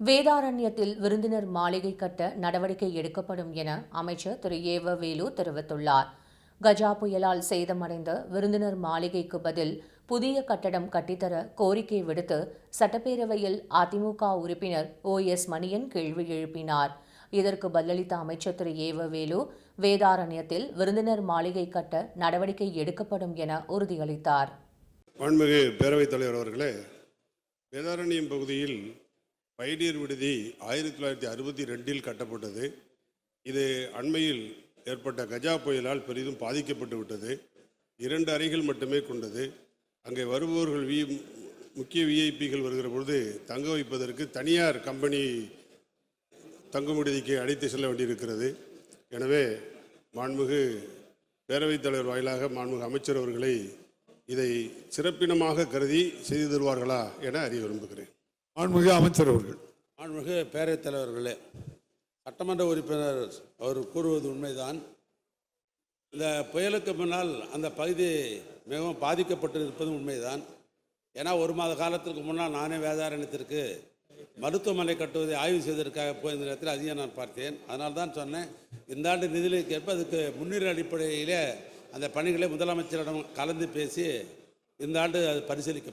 வேதாரண்யத்தில் விருந்தினர் மாளிகை கட்ட நடவடிக்கை எடுக்கப்படும் என அமைச்சர் திரு. ஏவ வேலு தெரிவித்துள்ளார். கஜா புயலால் சேதமடைந்த விருந்தினர் மாளிகைக்கு பதில் புதிய கட்டடம் கட்டித்தர கோரிக்கை விடுத்து சட்டப்பேரவையில் அதிமுக உறுப்பினர் ஓ. எஸ். மணியன் கேள்வி எழுப்பினார். இதற்கு பதிலளித்த அமைச்சர் திரு. ஏவ வேலு வேதாரண்யத்தில் விருந்தினர் மாளிகை கட்ட நடவடிக்கை எடுக்கப்படும் என உறுதியளித்தார். மாண்புமிகு பேரவைத் தலைவர் அவர்களே வேதாரண்யம் பகுதியில் பயணியர் விடுதி ஆயிரத்தி தொள்ளாயிரத்தி அறுபத்தி ரெண்டில் கட்டப்பட்டது. இது அண்மையில் ஏற்பட்ட கஜா புயலால் பெரிதும் பாதிக்கப்பட்டு விட்டது. இரண்டு அறைகள் மட்டுமே கொண்டது. அங்கே வருபவர்கள் வி முக்கிய விஐபிகள் வருகிற பொழுது தங்க வைப்பதற்கு தனியார் கம்பெனி தங்கும் விடுதிக்கு அழைத்து செல்ல வேண்டியிருக்கிறது. எனவே மாண்புமிகு பேரவைத் தலைவர் வாயிலாக மாண்புமிகு அமைச்சர் அவர்களை இதை சிறப்பினமாக கருதி செய்து தருவார்களா என அறிய விரும்புகிறேன். மாண்புமிகு அமைச்சர் அவர்கள். மாண்புமிகு பேரவைத் தலைவர்களே சட்டமன்ற உறுப்பினர் அவர் கூறுவது உண்மைதான். இந்த புயலுக்கு முன்னால் அந்த பகுதி மிகவும் பாதிக்கப்பட்டு இருப்பதும் உண்மைதான். ஏன்னா ஒரு மாத காலத்திற்கு முன்னால் நானே வேதாரண்யத்திற்கு மருத்துவமனை கட்டுவதை ஆய்வு செய்வதற்காக போயிருந்த நேரத்தில் அதிகம் நான் பார்த்தேன். அதனால் தான் சொன்னேன் இந்த ஆண்டு நிதிநிலைக்கு ஏற்ப அதுக்கு முன்னுரை அடிப்படையிலே அந்த பணிகளை முதலமைச்சரிடம் கலந்து பேசி இந்த ஆண்டு அது பரிசீலிக்கப்படும்.